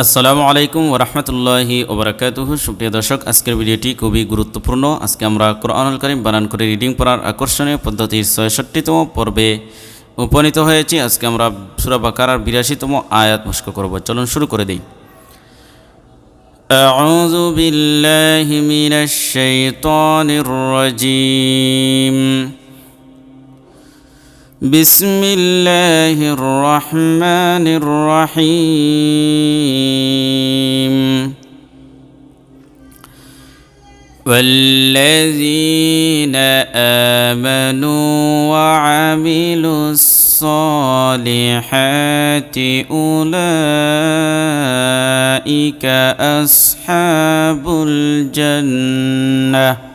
আসসালামু আলাইকুম ওরহমতুল্লাহি ওবরাকাতুহ সুপ্রিয় দর্শক আজকের ভিডিওটি খুবই গুরুত্বপূর্ণ আজকে আমরা কোরআনুল করিম বানান করে রিডিং পড়ার আকর্ষণীয় পদ্ধতির ছয়ষট্টিতম পর্বে উপনীত হয়েছি আজকে আমরা সুরা বাকারার বিরাশিতম আয়াত মুস্ক করব চলুন শুরু করে দিই أعوذ بالله من الشيطان الرجيم بسم الله الرحمن الرحيم والذين آمنوا وعملوا الصالحات أولئك أصحاب الجنة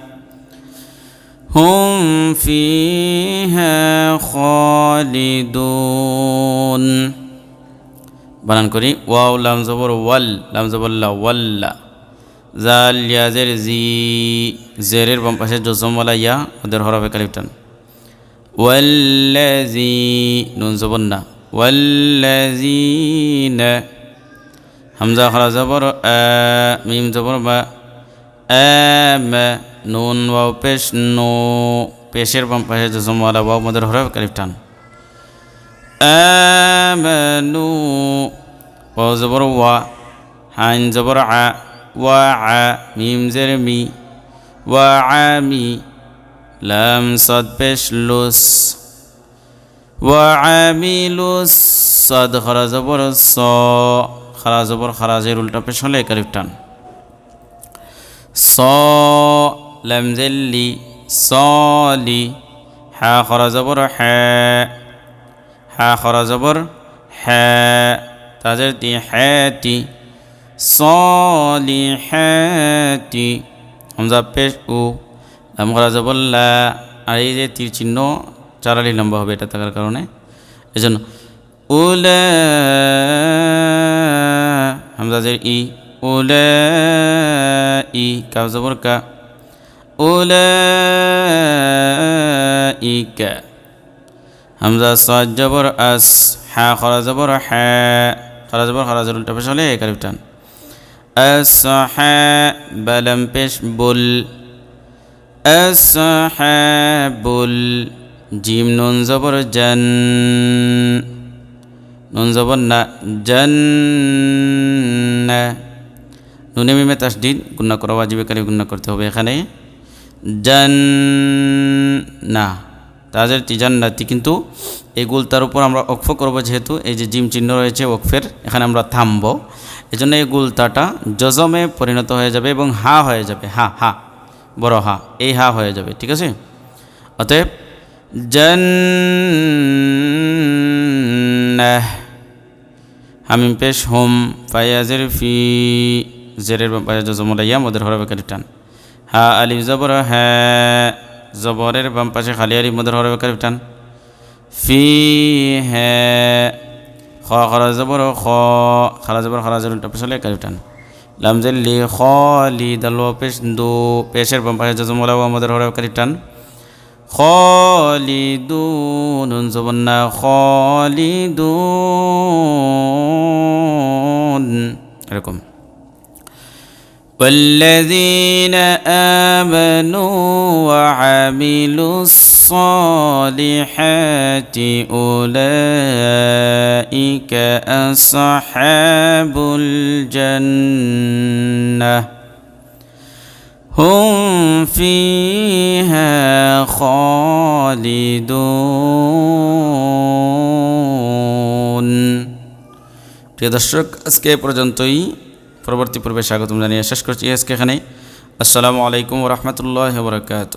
هم فيها খালিদুন বানান করি ওয়াও লাম জবর ওয়াল লাম জবল্লা ওয়াল্লা জাল ইয়াজের জি জেরের বাম পাশে জসমওয়ালা ইয়া ওদের হরফে কালিফটান ওয়াল্লাজি নুন জবর না ওয়াল্লাজিনা হামজা খরা জবর আ মিম জবর বা আম নুন ওয়াও পেশ, নো পেশের বাম পাশে জসমওয়ালা ওয়াও মদের হরফ আমানু, ওয়াও জবর ওয়া, হাইন জবর আ, ওয়া আ, মিম জের মি, ওয়া আমি লাম সদ পেশ লুস, ওয়া আমিলুস সদ খরা জবর স, খারা জবর খারাজের উল্টা পেশ হলে কালিফটান স লামজেল্লি সলি হা খরা জবর হ্যাঁ হা খরা জবর হ্যাঁ তাদের তি হ্যাতি সলি হ্যাতি হামজা পেশ উ লাম খরা লা আর এই যে তীর চিহ্ন চারালি লম্বা হবে এটা থাকার কারণে। এজন্য উলা হামজাজের ই, উলা ই কাব জবর কা। উলা ই কা হামজা সাদ জবর আস জিম নুন জবর জান, নুন জবর না, জান নুনে মিমে তাসদিদ গুন্না করা ওয়াজিবে কারি গুন্না করতে হবে এখানে। না তাদের জান্নাতি কিন্তু এই গুলতার উপর আমরা অক্ফ করব যেহেতু, এই যে জিম চিহ্ন রয়েছে ওকফের, এখানে আমরা থামব। এই জন্য এই গুলতাটা জজমে পরিণত হয়ে যাবে এবং হা হয়ে যাবে, হা হা, বড় হা, এই হা হয়ে যাবে, ঠিক আছে? অতএব জান্নাহ, হামিম পেশ হোম, ফায়াজের ফি, জেরের জজমলাইয়া মদের হরবে কালিটান হা আলিফ জবর হ্যাঁ জবরের বাম পাশে খালি আলিফ, মদের হরবে কালিটান ফি হ্যাঁ খ খরা জবর, খ, খালা জবর খালা জবর পেছলে কালিটান লামজেল্লি খ, লি, দাল পেশ, দু, পেশের বাম পাশে জজমলা মদের হরবে কালিটান খালিদুন জবন্না খালিদুন এরকম। والذين آمنوا وعملوا الصالحات أولئك أصحاب الجنة هم فيها খালিদুন প্রিয় দর্শক আজকে এ পর্যন্তই পরবর্তী পূর্বে স্বাগতম জানিয়ে শেষ করছি। আজকে এখানে আসসালামু আলাইকুম রহমতুল্লাহ বরকাত